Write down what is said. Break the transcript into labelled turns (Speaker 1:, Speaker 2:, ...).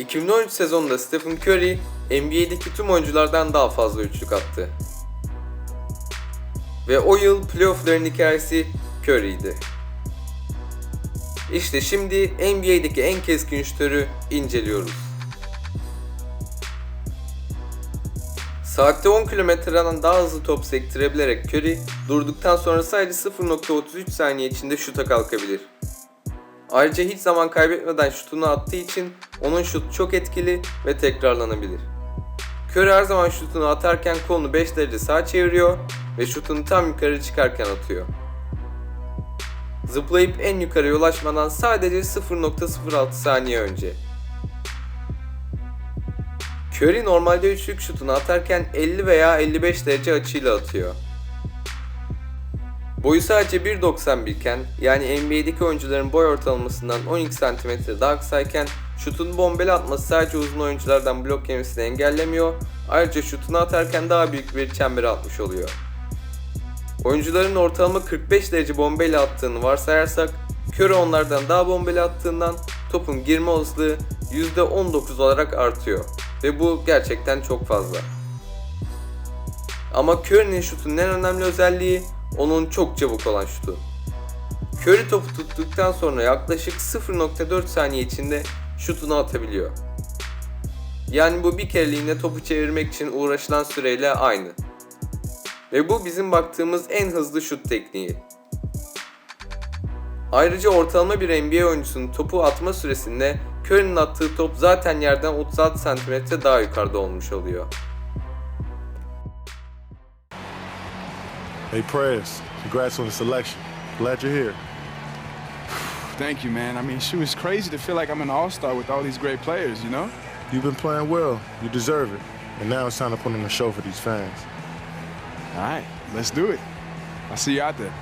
Speaker 1: 2013 sezonunda Stephen Curry, NBA'deki tüm oyunculardan daha fazla üçlük attı. Ve o yıl playoff'ların hikayesi Curry'di. İşte şimdi NBA'deki en keskin şütörü inceliyoruz. Saatte 10 kilometreden daha hızlı top sektirebilerek Curry, durduktan sonra sadece 0.33 saniye içinde şuta kalkabilir. Ayrıca hiç zaman kaybetmeden şutunu attığı için onun şutu çok etkili ve tekrarlanabilir. Curry her zaman şutunu atarken kolunu 5 derece sağa çeviriyor ve şutunu tam yukarı çıkarken atıyor. Zıplayıp en yukarıya ulaşmadan sadece 0.06 saniye önce. Curry normalde üçlük şutunu atarken 50 veya 55 derece açıyla atıyor. Boyu sadece 1.91 iken yani NBA'deki oyuncuların boy ortalamasından 12 cm daha kısayken şutun bombeli atması sadece uzun oyunculardan blok yemesini engellemiyor. Ayrıca şutunu atarken daha büyük bir çembere atmış oluyor. Oyuncuların ortalama 45 derece bombeyle attığını varsayarsak Curry onlardan daha bombeli attığından topun girme olasılığı %19 olarak artıyor ve bu gerçekten çok fazla. Ama Curry'nin şutunun en önemli özelliği onun çok çabuk olan şutu. Curry topu tuttuktan sonra yaklaşık 0.4 saniye içinde şutunu atabiliyor. Yani bu bir kereliğine topu çevirmek için uğraşılan süreyle aynı. Ve bu bizim baktığımız en hızlı şut tekniği. Ayrıca ortalama bir NBA oyuncusunun topu atma süresinde Curry'nin attığı top zaten yerden 36 cm daha yukarıda olmuş oluyor.
Speaker 2: Hey, Prez, congrats on the selection. Glad you're here.
Speaker 3: Thank you, man. I mean, shoot, it's crazy to feel like I'm an all-star with all these great players, you know?
Speaker 2: You've been playing well. You deserve it. And now it's time to put on a show for these fans.
Speaker 3: All right, let's do it. I'll see you out there.